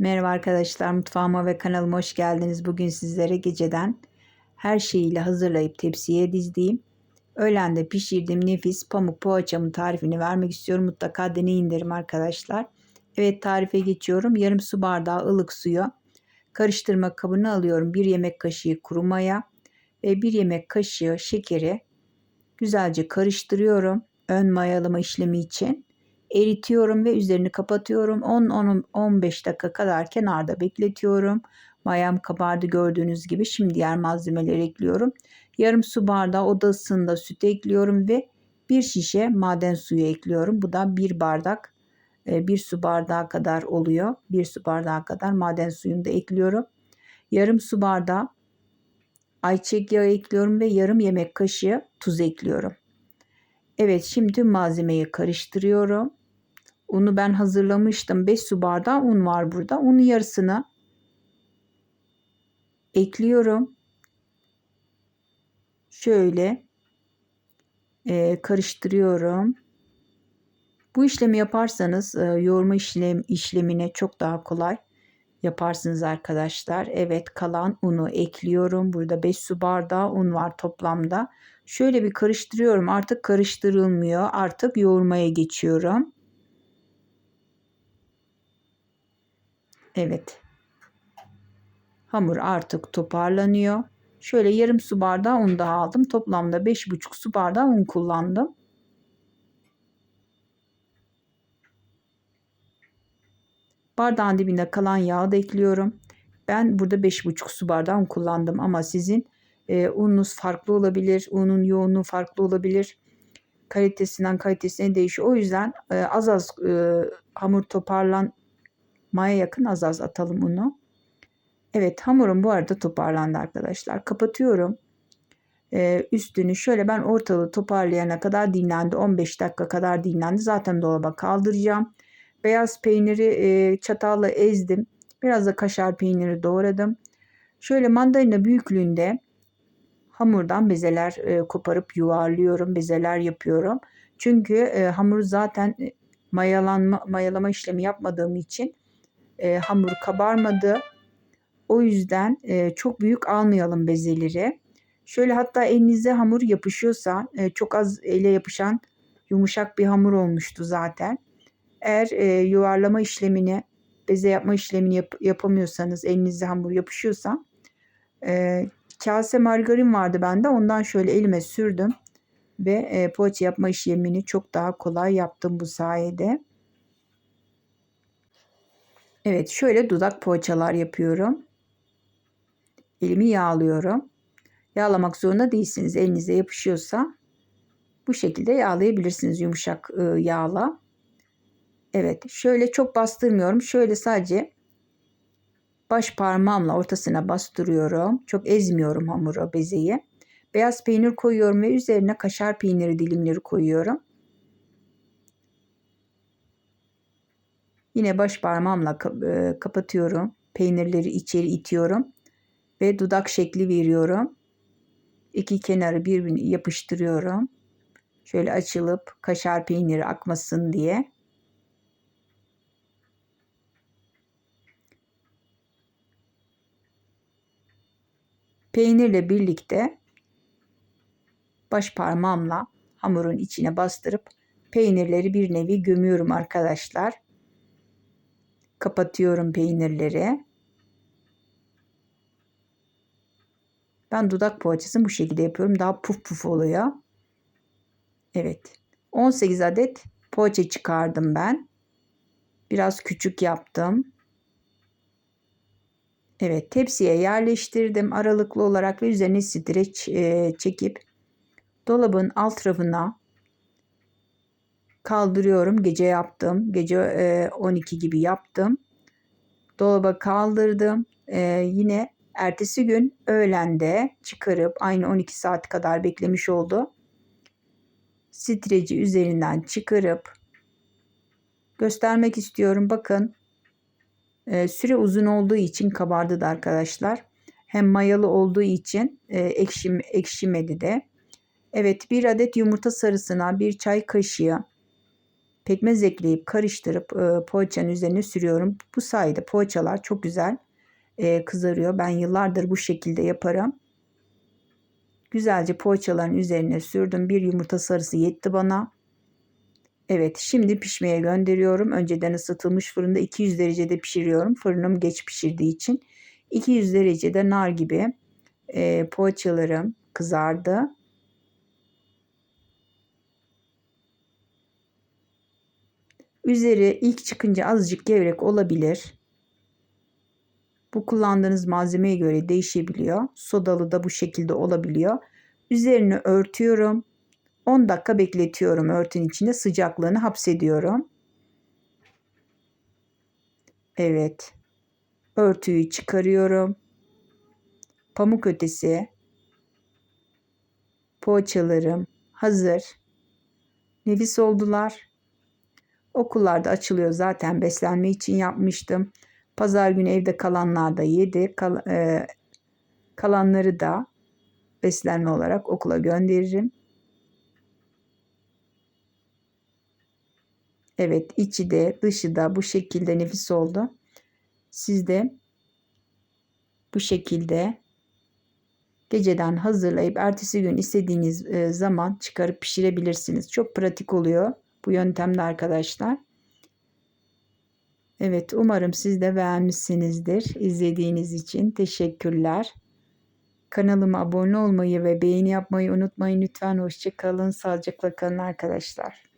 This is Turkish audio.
Merhaba arkadaşlar, mutfağıma ve kanalıma hoş geldiniz. Bugün sizlere geceden her şeyiyle hazırlayıp tepsiye dizdiğim, öğlen de pişirdiğim nefis pamuk poğaçamın tarifini vermek istiyorum. Mutlaka deneyin derim arkadaşlar. Evet tarife geçiyorum. Yarım su bardağı ılık suyu karıştırma kabına alıyorum. Bir yemek kaşığı kuru maya ve bir yemek kaşığı şekeri güzelce karıştırıyorum. Ön mayalama işlemi için eritiyorum ve üzerini kapatıyorum. 10-15 dakika kadar kenarda bekletiyorum. Mayam kabardı gördüğünüz gibi. Şimdi diğer malzemeleri ekliyorum. Yarım su bardağı oda ısısında süt ekliyorum ve bir şişe maden suyu ekliyorum. Bu da bir bardak e, bir su bardağı kadar oluyor. Bir su bardağı kadar maden suyunu da ekliyorum. Yarım su bardağı ayçiçek yağı ekliyorum ve yarım yemek kaşığı tuz ekliyorum. Evet şimdi tüm malzemeyi karıştırıyorum. Unu ben hazırlamıştım. 5 su bardağı un var burada. Unun yarısını ekliyorum. Şöyle e, karıştırıyorum. Bu işlemi yaparsanız e, yoğurma işlem, işlemine çok daha kolay yaparsınız arkadaşlar. Evet kalan unu ekliyorum. Burada 5 su bardağı un var toplamda. Şöyle bir karıştırıyorum. Artık karıştırılmıyor. Artık yoğurmaya geçiyorum. Evet. Hamur artık toparlanıyor. Şöyle yarım su bardağı un daha aldım. Toplamda 5,5 su bardağı un kullandım. Bardağın dibinde kalan yağı da ekliyorum. Ben burada 5,5 su bardağı un kullandım ama sizin e, ununuz farklı olabilir. Unun yoğunluğu farklı olabilir. Kalitesinden kalitesine değişiyor. O yüzden e, az az e, hamur toparlan Maya yakın az az atalım unu. Evet hamurum bu arada toparlandı arkadaşlar. Kapatıyorum. Ee, üstünü şöyle ben ortalığı toparlayana kadar dinlendi. 15 dakika kadar dinlendi. Zaten dolaba kaldıracağım. Beyaz peyniri e, çatalla ezdim. Biraz da kaşar peyniri doğradım. Şöyle mandalina büyüklüğünde hamurdan bezeler e, koparıp yuvarlıyorum. Bezeler yapıyorum. Çünkü e, hamuru zaten mayalanma, mayalama işlemi yapmadığım için e, hamur kabarmadı. O yüzden e, çok büyük almayalım bezeleri. Şöyle hatta elinize hamur yapışıyorsa e, çok az ele yapışan yumuşak bir hamur olmuştu zaten. Eğer e, yuvarlama işlemini beze yapma işlemini yap, yapamıyorsanız elinizde hamur yapışıyorsa e, kase margarin vardı bende ondan şöyle elime sürdüm ve e, poğaça yapma işlemini çok daha kolay yaptım bu sayede. Evet şöyle dudak poğaçalar yapıyorum. Elimi yağlıyorum. Yağlamak zorunda değilsiniz. Elinize yapışıyorsa bu şekilde yağlayabilirsiniz yumuşak ıı, yağla. Evet şöyle çok bastırmıyorum. Şöyle sadece baş parmağımla ortasına bastırıyorum. Çok ezmiyorum hamuru bezeyi. Beyaz peynir koyuyorum ve üzerine kaşar peyniri dilimleri koyuyorum. Yine baş parmağımla e, kapatıyorum. Peynirleri içeri itiyorum. Ve dudak şekli veriyorum. İki kenarı birbirine yapıştırıyorum. Şöyle açılıp kaşar peyniri akmasın diye. Peynirle birlikte baş parmağımla hamurun içine bastırıp peynirleri bir nevi gömüyorum arkadaşlar. Kapatıyorum peynirleri. Ben dudak poğaçasını bu şekilde yapıyorum. Daha puf puf oluyor. Evet. 18 adet poğaça çıkardım ben. Biraz küçük yaptım. Evet tepsiye yerleştirdim aralıklı olarak ve üzerine streç e, çekip dolabın alt rafına kaldırıyorum. Gece yaptım. Gece e, 12 gibi yaptım. Dolaba kaldırdım. E, yine ertesi gün öğlende çıkarıp aynı 12 saat kadar beklemiş oldu. Streci üzerinden çıkarıp göstermek istiyorum. Bakın e, süre uzun olduğu için kabardı da arkadaşlar. Hem mayalı olduğu için e, ekşim, ekşimedi de. Evet bir adet yumurta sarısına bir çay kaşığı pekmez ekleyip karıştırıp e, poğaçanın üzerine sürüyorum. Bu sayede poğaçalar çok güzel e, kızarıyor. Ben yıllardır bu şekilde yaparım. Güzelce poğaçaların üzerine sürdüm. Bir yumurta sarısı yetti bana. Evet şimdi pişmeye gönderiyorum. Önceden ısıtılmış fırında 200 derecede pişiriyorum. Fırınım geç pişirdiği için. 200 derecede nar gibi e, poğaçalarım kızardı. Üzeri ilk çıkınca azıcık gevrek olabilir. Bu kullandığınız malzemeye göre değişebiliyor. Sodalı da bu şekilde olabiliyor. Üzerini örtüyorum. 10 dakika bekletiyorum örtün içinde sıcaklığını hapsediyorum. Evet. Örtüyü çıkarıyorum. Pamuk ötesi poğaçalarım hazır. Nefis oldular. Okullarda açılıyor zaten beslenme için yapmıştım. Pazar günü evde kalanlar da yedi. Kal, e, kalanları da beslenme olarak okula gönderirim. Evet içi de dışı da bu şekilde nefis oldu. Siz de bu şekilde geceden hazırlayıp ertesi gün istediğiniz e, zaman çıkarıp pişirebilirsiniz. Çok pratik oluyor bu yöntemde arkadaşlar. Evet umarım siz de beğenmişsinizdir. İzlediğiniz için teşekkürler. Kanalıma abone olmayı ve beğeni yapmayı unutmayın lütfen. Hoşçakalın. Sağlıcakla kalın arkadaşlar.